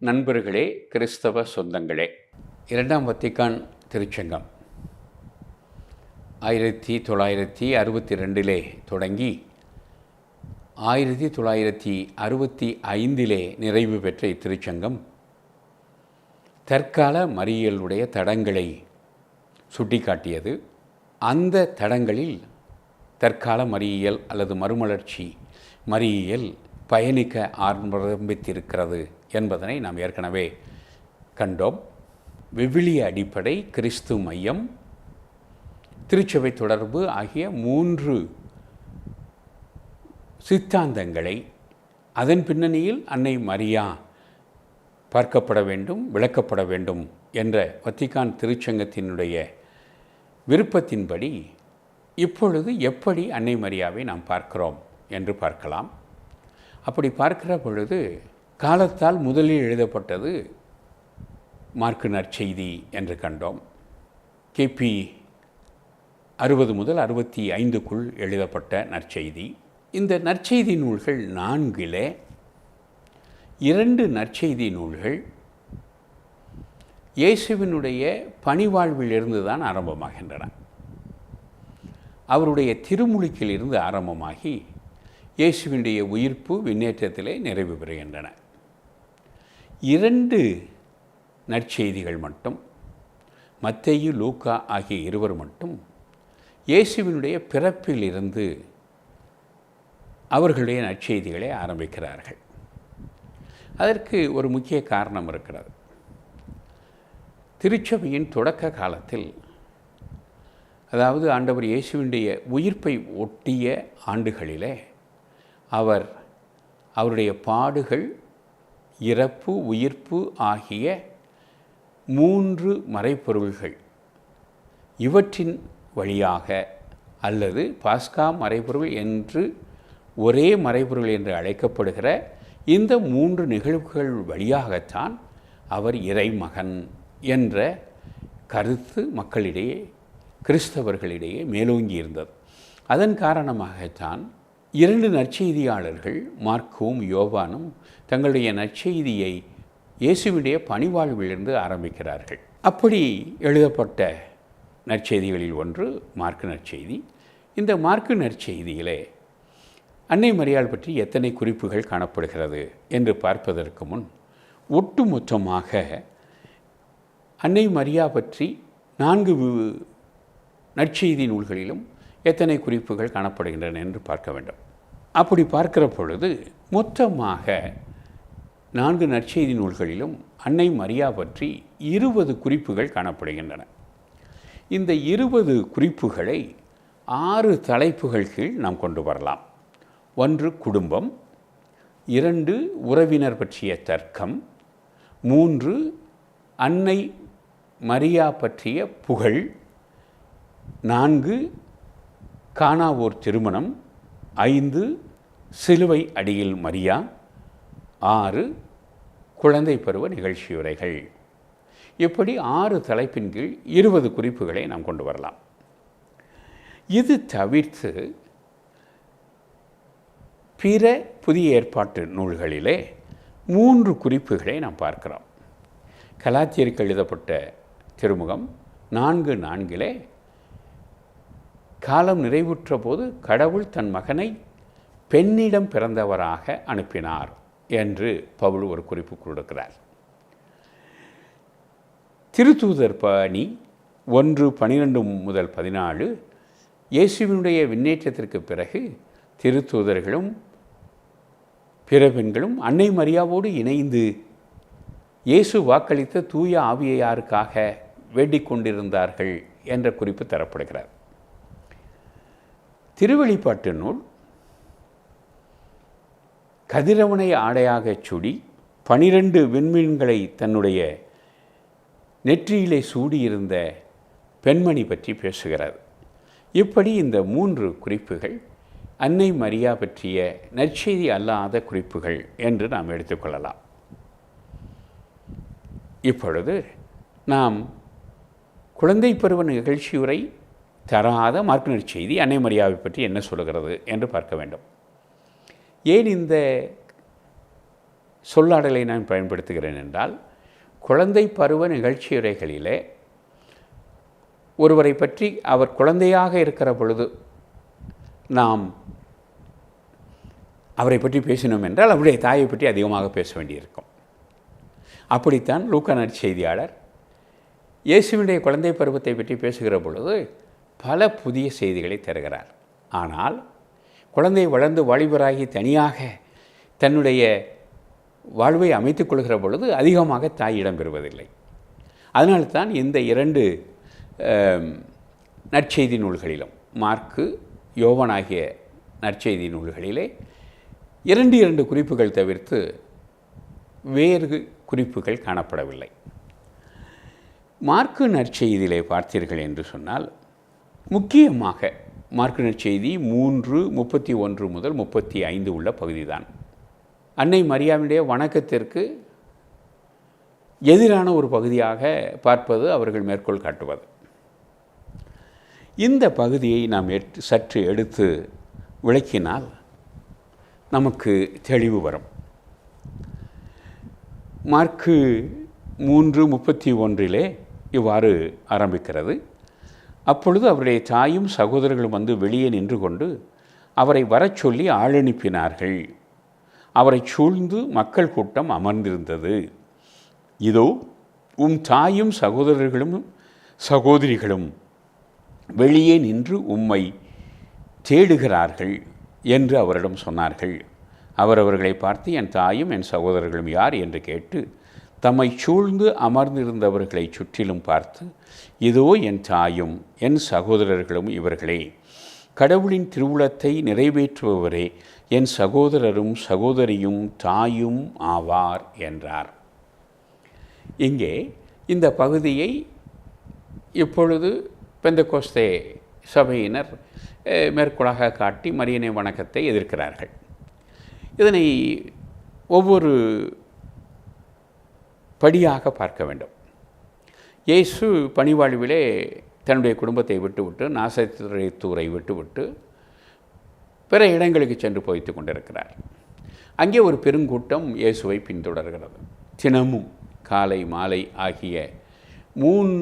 நண்பர்களே கிறிஸ்தவ சொந்தங்களே. இரண்டாம் வத்திக்கான் திருச்சங்கம். ஆயிரத்தி தொள்ளாயிரத்தி அறுபத்தி ரெண்டிலே தொடங்கி ஆயிரத்தி தொள்ளாயிரத்தி அறுபத்தி ஐந்திலே நிறைவு பெற்ற இத்திருச்சங்கம் தற்கால மறியலுடைய தடங்களை சுட்டிக்காட்டியது. அந்த தடங்களில் தற்கால மறியியல் அல்லது மறுமலர்ச்சி மறியியல் பயணிக்க ஆரம்பித்திருக்கிறது. என்பதனை நாம் ஏற்கனவே கண்டோம். விவிலிய அடிப்படை கிறிஸ்து மையம் திருச்சபை தொடர்பு ஆகிய மூன்று சித்தாந்தங்களை அதன் பின்னணியில் அன்னை மரியா பார்க்கப்பட வேண்டும் விளக்கப்பட வேண்டும் என்ற வத்திகான் திருச்சங்கத்தினுடைய விருப்பத்தின்படி இப்பொழுது எப்படி அன்னை மரியாவை நாம் பார்க்கிறோம் என்று பார்க்கலாம். அப்படி பார்க்கிற பொழுது காலத்தால் முதலில் எழுதப்பட்டது மார்க்கு நற்செய்தி என்று கண்டோம். கிபி அறுபது முதல் அறுபத்தி ஐந்துக்குள் எழுதப்பட்ட நற்செய்தி. இந்த நற்செய்தி நூல்கள் நான்கிலே இரண்டு நற்செய்தி நூல்கள் இயேசுவினுடைய பணிவாழ்விலிருந்து தான் ஆரம்பமாகின்றன. அவருடைய திருமுழுக்கிலிருந்து ஆரம்பமாகி இயேசுவினுடைய உயிர்ப்பு விண்ணேற்றத்திலே நிறைவு பெறுகின்றன. இரண்டு நற்செய்திகள் மட்டும் மத்தேயு லூக்கா ஆகிய இருவர் மட்டும் இயேசுவினுடைய பிறப்பிலிருந்து அவர்களுடைய நற்செய்திகளை ஆரம்பிக்கிறார்கள். அதற்கு ஒரு முக்கிய காரணம் இருக்கிறது. திருச்சபையின் தொடக்க காலத்தில் அதாவது ஆண்டவர் இயேசுவினுடைய உயிர்ப்பை ஒட்டிய ஆண்டுகளிலே அவர் அவருடைய பாடுகள் இறப்பு உயிர்ப்பு ஆகிய மூன்று மறைப்பொருள்கள் இவற்றின் வழியாக அல்லது பாஸ்கா மறைப்பொருள் என்று ஒரே மறைப்பொருள் என்று அழைக்கப்படுகிற இந்த மூன்று நிகழ்வுகள் வழியாகத்தான் அவர் இறைமகன் என்ற கருத்து மக்களிடையே கிறிஸ்தவர்களிடையே மேலோங்கி இருந்தது அதன் காரணமாகத்தான் இரண்டு நற்செய்தியாளர்கள் மார்க்கும் யோவானும் தங்களுடைய நற்செய்தியை இயேசுவினுடைய பணிவாழ்விலிருந்து ஆரம்பிக்கிறார்கள். அப்படி எழுதப்பட்ட நற்செய்திகளில் ஒன்று மார்க்கு நற்செய்தி. இந்த மார்க்கு நற்செய்தியிலே அன்னை மரியாள் பற்றி எத்தனை குறிப்புகள் காணப்படுகிறது என்று பார்ப்பதற்கு முன் ஒட்டுமொத்தமாக அன்னை மரியா பற்றி நான்கு நற்செய்தி நூல்களிலும் எத்தனை குறிப்புகள் காணப்படுகின்றன என்று பார்க்க வேண்டும். அப்படி பார்க்கிற பொழுது மொத்தமாக நான்கு நற்செய்தி நூல்களிலும் அன்னை மரியா பற்றி இருபது குறிப்புகள் காணப்படுகின்றன. இந்த இருபது குறிப்புகளை ஆறு தலைப்புகள் கீழ் நாம் கொண்டு வரலாம். ஒன்று குடும்பம் இரண்டு உறவினர் பற்றிய தர்க்கம் மூன்று அன்னை மரியா பற்றிய புகழ் நான்கு காணாவோர் திருமணம் ஐந்து சிலுவை அடியில் மரியா ஆறு குழந்தை பருவ நிகழ்ச்சி உரைகள். இப்படி ஆறு தலைப்பின் கீழ் இருபது குறிப்புகளை நாம் கொண்டு வரலாம். இது தவிர்த்து பிற புதிய ஏற்பாட்டு நூல்களிலே மூன்று குறிப்புகளை நாம் பார்க்கிறோம். கலாச்சியருக்கு எழுதப்பட்ட திருமுகம் நான்கு நான்கிலே காலம் நிறைவுற்ற போது கடவுள் தன் மகனை பெண்ணிடம் பிறந்தவராக அனுப்பினார் என்று பவுல் ஒரு குறிப்பு கொடுக்கிறார். திருத்தூதர் பணி ஒன்று பனிரெண்டு முதல் பதினாலு இயேசுவினுடைய விண்ணேற்றத்திற்கு பிறகு திருத்தூதர்களும் பிற பெண்களும் அன்னை மரியாவோடு இணைந்து இயேசு வாக்களித்த தூய ஆவியாருக்காக வேண்டிக் கொண்டிருந்தார்கள் என்ற குறிப்பு தரப்படுகிறார். திருவெளிப்பாட்டு நூல் கதிரவனை ஆடையாகச் சுடி பனிரெண்டு விண்மீன்களை தன்னுடைய நெற்றியிலே சூடியிருந்த பெண்மணி பற்றி பேசுகிறார். இப்படி இந்த மூன்று குறிப்புகள் அன்னை மரியா பற்றிய நற்செய்தி அல்லாத குறிப்புகள் என்று நாம் எடுத்துக்கொள்ளலாம் இப்பொழுது நாம் குழந்தை பருவ நிகழ்ச்சியுரை தராத மார்க்கு செய்தி அன்னை மரியாவை பற்றி என்ன சொல்கிறது என்று பார்க்க வேண்டும். ஏன் இந்த சொல்லாடலை நான் பயன்படுத்துகிறேன் என்றால் குழந்தை பருவ நிகழ்ச்சியுரைகளிலே ஒருவரை பற்றி அவர் குழந்தையாக இருக்கிற பொழுது நாம் அவரை பற்றி பேசினோம் என்றால் அவருடைய தாயை பற்றி அதிகமாக பேச வேண்டியிருக்கும். அப்படித்தான் லூக்கா நற்செய்தியாளர் இயேசுவினுடைய குழந்தை பருவத்தை பற்றி பேசுகிற பொழுது பல புதிய செய்திகளை தருகிறார். ஆனால் குழந்தை வளர்ந்து வாலிபராகி தனியாக தன்னுடைய வாழ்வை அமைத்துக் கொள்கிற பொழுது அதிகமாக தாய் இடம்பெறுவதில்லை. அதனால்தான் இந்த இரண்டு நற்செய்தி நூல்களிலும் மார்க்கு யோவன் ஆகிய நற்செய்தி நூல்களிலே இரண்டு இரண்டு குறிப்புகள் தவிர்த்து வேறு குறிப்புகள் காணப்படவில்லை. மார்க்கு நற்செய்தியிலே பார்த்தீர்கள் என்று சொன்னால் முக்கியமாக மார்க்கு செய்தி மூன்று முப்பத்தி ஒன்று முதல் முப்பத்தி ஐந்து உள்ள பகுதிதான். அன்னை மரியாவினுடைய வணக்கத்திற்கு எதிரான ஒரு பகுதியாக பார்ப்பது அவர்கள் மேற்கோள் காட்டுவது. இந்த பகுதியை நாம் எட் சற்று எடுத்து விளக்கினால் நமக்கு தெளிவு வரும். மார்க்கு மூன்று முப்பத்தி ஒன்றிலே இவ்வாறு ஆரம்பிக்கிறது. அப்பொழுது அவருடைய தாயும் சகோதரர்களும் வந்து வெளியே நின்று கொண்டு அவரை வரச் சொல்லி ஆளனுப்பினார்கள். அவரை சூழ்ந்து மக்கள் கூட்டம் அமர்ந்திருந்தது. இதோ உம் தாயும் சகோதரர்களும் சகோதரிகளும் வெளியே நின்று உம்மை தேடுகிறார்கள் என்று அவரிடம் சொன்னார்கள். அவர் அவர்களை பார்த்து என் தாயும் என் சகோதரர்களும் யார்? என்று கேட்டு தம்மை சூழ்ந்து அமர்ந்திருந்தவர்களை சுற்றிலும் பார்த்து இதோ என் தாயும் என் சகோதரர்களும் இவர்களே கடவுளின் திருவுளத்தை நிறைவேற்றுபவரே என் சகோதரரும் சகோதரியும் தாயும் ஆவார் என்றார். இங்கே இந்த பகுதியை இப்பொழுது பெந்தகோஸ்தே சபையினர் மேற்கோளாக காட்டி மரியனை வணக்கத்தை எதிர்க்கிறார்கள். இதனை ஒவ்வொரு படியாக பார்க்க வேண்டும். இயேசு பணிவாழ்விலே தன்னுடைய குடும்பத்தை விட்டுவிட்டு நாசத்துறை விட்டுவிட்டு பிற இடங்களுக்கு சென்று போய்த்து கொண்டிருக்கிறார். அங்கே ஒரு பெருங்கூட்டம் இயேசுவை பின்தொடர்கிறது. தினமும் காலை மாலை ஆகிய மூன்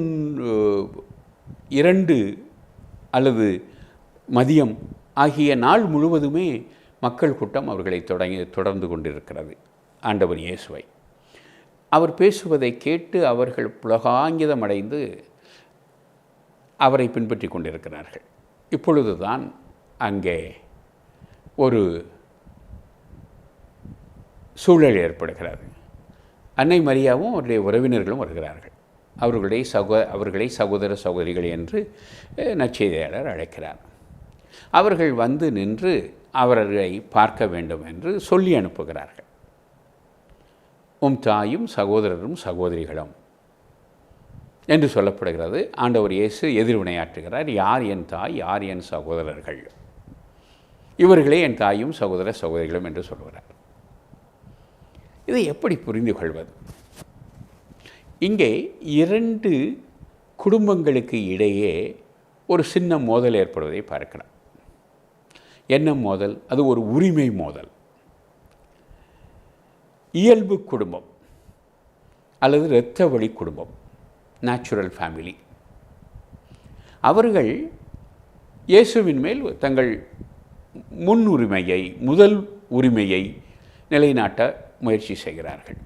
இரண்டு அல்லது மதியம் ஆகிய நாள் முழுவதுமே மக்கள் கூட்டம் அவர்களை தொடங்கி தொடர்ந்து கொண்டிருக்கிறது. ஆண்டவர் இயேசுவை. அவர் பேசுவதை கேட்டு அவர்கள் புலகாங்கிதம் அடைந்து அவரை பின்பற்றி கொண்டிருக்கிறார்கள். இப்பொழுதுதான் அங்கே ஒரு சூழல் ஏற்படுகிறது. அன்னை மரியாவும் அவருடைய உறவினர்களும் வருகிறார்கள். அவர்களுடைய சகோ அவர்களை சகோதர சகோதரிகள் என்று அஹ், நற்செய்தியாளர் அழைக்கிறார். அவர்கள் வந்து நின்று அவர்களை பார்க்க வேண்டும் என்று சொல்லி அனுப்புகிறார்கள். உம் தாயும் சகோதரரும் சகோதரிகளும் என்று சொல்லப்படுகிறது. ஆண்டவர் இயேசு எதிர்வினையாற்றுகிறார். யார் என் தாய் யார் என் சகோதரர்கள்? இவர்களே என் தாயும் சகோதர சகோதரிகளும் என்று சொல்கிறார் இதை எப்படி புரிந்து கொள்வது? இங்கே இரண்டு குடும்பங்களுக்கு இடையே ஒரு சின்ன மோதல் ஏற்படுவதை பார்க்கலாம். என்ன மோதல்? அது ஒரு உரிமை மோதல். இயல்பு குடும்பம் அல்லது இரத்த வழி குடும்பம் நேச்சுரல் ஃபேமிலி அவர்கள் இயேசுவின் மேல் தங்கள் முன்னுரிமையை முதல் உரிமையை நிலைநாட்ட முயற்சி செய்கிறார்கள்.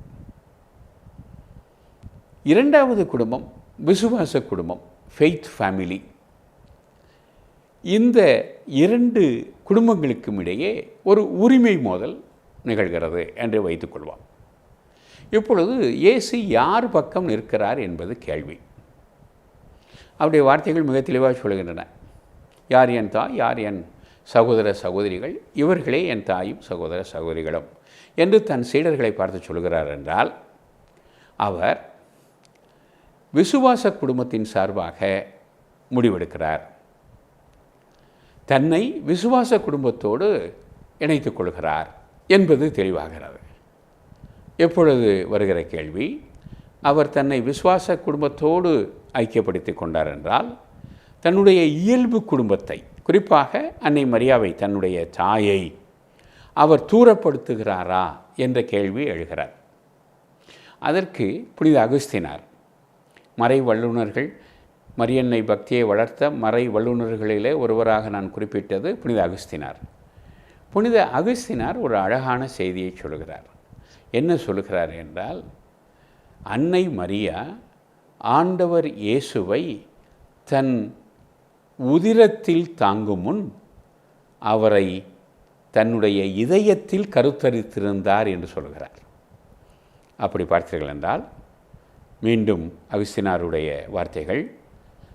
இரண்டாவது குடும்பம் விசுவாச குடும்பம் ஃபெய்த் ஃபேமிலி இந்த இரண்டு குடும்பங்களுக்கும் இடையே ஒரு உரிமை மோதல் நிகழ்கிறது என்று வைத்துக்கொள்வோம் இப்பொழுது இயேசு யார் பக்கம் நிற்கிறார் என்பது கேள்வி. அவருடைய வார்த்தைகள் மிக தெளிவாக சொல்கின்றன. யார் என் தாய் யார் என் சகோதர சகோதரிகள்? இவர்களே என் தாயும் சகோதர சகோதரிகளும் என்று தன் சீடர்களை பார்த்து சொல்கிறார் என்றால் அவர் விசுவாச குடும்பத்தின் சார்பாக முடிவெடுக்கிறார். தன்னை விசுவாச குடும்பத்தோடு இணைத்துக் கொள்கிறார். என்பது தெளிவாகிறது. எப்பொழுது வருகிற கேள்வி அவர் தன்னை விசுவாச குடும்பத்தோடு ஐக்கியப்படுத்தி கொண்டார் என்றால் தன்னுடைய இயல்பு குடும்பத்தை குறிப்பாக அன்னை மரியாவை தன்னுடைய தாயை அவர் தூரப்படுத்துகிறாரா என்ற கேள்வி எழுகிறார். அதற்கு புனித அகுஸ்தினார் மறை வல்லுநர்கள் மரியன்னை பக்தியை வளர்த்த மறை வல்லுநர்களிலே ஒருவராக நான் குறிப்பிட்டது புனித அகுஸ்தினார். புனித அகஸ்தினார் ஒரு அழகான செய்தியை சொல்கிறார் என்ன சொல்கிறார் என்றால் அன்னை மரியா ஆண்டவர் இயேசுவை தன் உதிரத்தில் தாங்கும் முன் அவரை தன்னுடைய இதயத்தில் கருத்தரித்திருந்தார் என்று சொல்கிறார் அப்படி பார்த்தீர்கள் என்றால் மீண்டும் அகஸ்தினாருடைய வார்த்தைகள்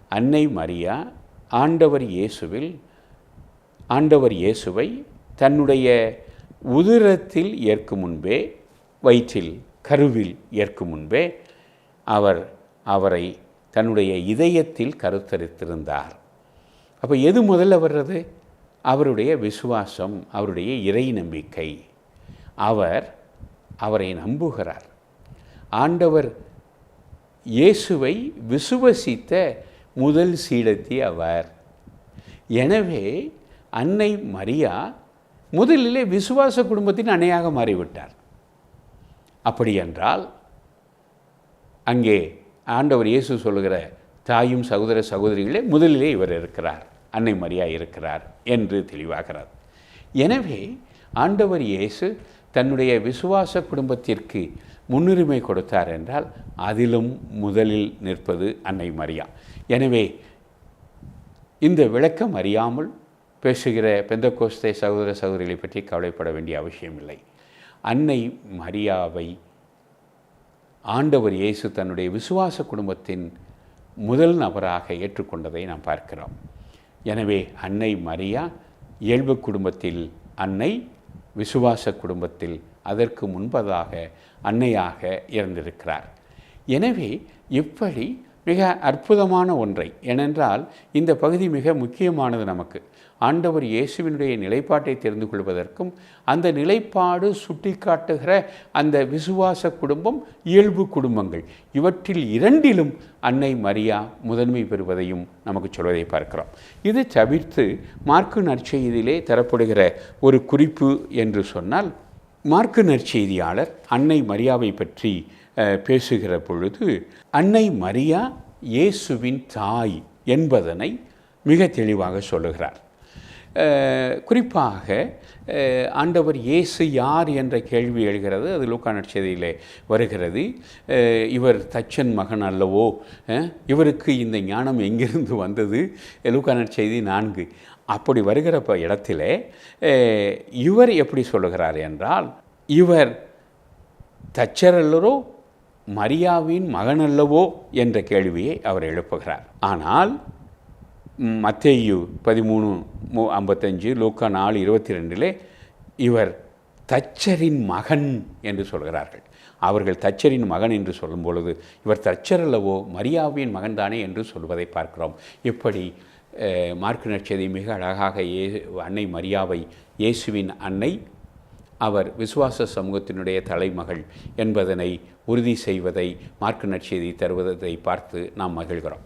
அன்னை மரியா ஆண்டவர் இயேசுவில் ஆண்டவர் இயேசுவை தன்னுடைய உதிரத்தில் ஏற்கும் முன்பே வயிற்றில் கருவில் ஏற்கும் முன்பே அவர் அவரை தன்னுடைய இதயத்தில் கருத்தரித்திருந்தார். அப்போ எது முதல்ல வர்றது? அவருடைய விசுவாசம் அவருடைய இறை நம்பிக்கை. அவர் அவரை நம்புகிறார். ஆண்டவர் இயேசுவை விசுவசித்த முதல் சீடத்தி அவர். எனவே அன்னை மரியா முதலிலே விசுவாச குடும்பத்தின் அணையாக மாறிவிட்டார். அப்படி என்றால் அங்கே ஆண்டவர் இயேசு சொல்லுகிற தாயும் சகோதர சகோதரிகளே முதலிலே இவர் இருக்கிறார் அன்னை மரியா இருக்கிறார் என்று தெளிவாகிறார் எனவே ஆண்டவர் இயேசு தன்னுடைய விசுவாச குடும்பத்திற்கு முன்னுரிமை கொடுத்தார் என்றால் அதிலும் முதலில் நிற்பது அன்னை மரியா. எனவே இந்த விளக்கம் அறியாமல் பேசுகிற பெந்தகோஸ்தே சகோதர சகோதரிகளை பற்றி கவலைப்பட வேண்டிய அவசியமில்லை. அன்னை மரியாவை ஆண்டவர் இயேசு தன்னுடைய விசுவாச குடும்பத்தின் முதல் நபராக ஏற்றுக்கொண்டதை நாம் பார்க்கிறோம். எனவே அன்னை மரியா இயல்பு குடும்பத்தில் அன்னை விசுவாச குடும்பத்தில் அதற்கு முன்பதாக அன்னையாக இருந்திருக்கிறார் எனவே இப்படி மிக அற்புதமான ஒன்றை ஏனென்றால் இந்த பகுதி மிக முக்கியமானது நமக்கு. ஆண்டவர் இயேசுவினுடைய நிலைப்பாட்டை தெரிந்து கொள்வதற்கும் அந்த நிலைப்பாடு சுட்டிக்காட்டுகிற அந்த விசுவாச குடும்பம் இயல்பு குடும்பங்கள் இவற்றில் இரண்டிலும் அன்னை மரியா முதன்மை பெறுவதையும் நமக்கு சொல்வதை பார்க்கிறோம். இது தவிர்த்து மார்க்கு நற்செய்தியிலே தரப்படுகிற ஒரு குறிப்பு என்று சொன்னால் மார்க்கு நற்செய்தியாளர் அன்னை மரியாவை பற்றி பேசுகிற பொழுது அன்னை மரியா இயேசுவின் தாய் என்பதனை மிக தெளிவாக சொல்லுகிறார். குறிப்பாக ஆண்டவர் இயேசு யார் என்ற கேள்வி எழுகிறது அது லூக்கா செய்தியிலே வருகிறது. இவர் தச்சன் மகன் அல்லவோ இவருக்கு இந்த ஞானம் எங்கிருந்து வந்தது? லூக்கா செய்தி நான்கு. அப்படி வருகிற ப- இடத்திலே இவர் எப்படி சொல்லுகிறார் என்றால் இவர் தச்சர் அல்லரோ மரியாவின் மகன் அல்லவோ என்ற கேள்வியை அவர் எழுப்புகிறார். ஆனால் மத்தேயு பதிமூணு மு ஐம்பத்தஞ்சு லூக்கா நாலு இருபத்தி ரெண்டிலே இவர் தச்சரின் மகன் என்று சொல்கிறார்கள். அவர்கள் தச்சரின் மகன் என்று சொல்லும் பொழுது இவர் தச்சர் அல்லவோ மரியாவின் மகன்தானே என்று சொல்வதை பார்க்கிறோம். இப்படி மார்க்கு நட்சதி மிக அழகாக ஏ அன்னை மரியாவை இயேசுவின் அன்னை அவர் விசுவாச சமூகத்தினுடைய தலைமகள் என்பதனை உறுதி செய்வதை மார்க்கு நற்செய்தி தருவதை பார்த்து நாம் மகிழ்கிறோம்.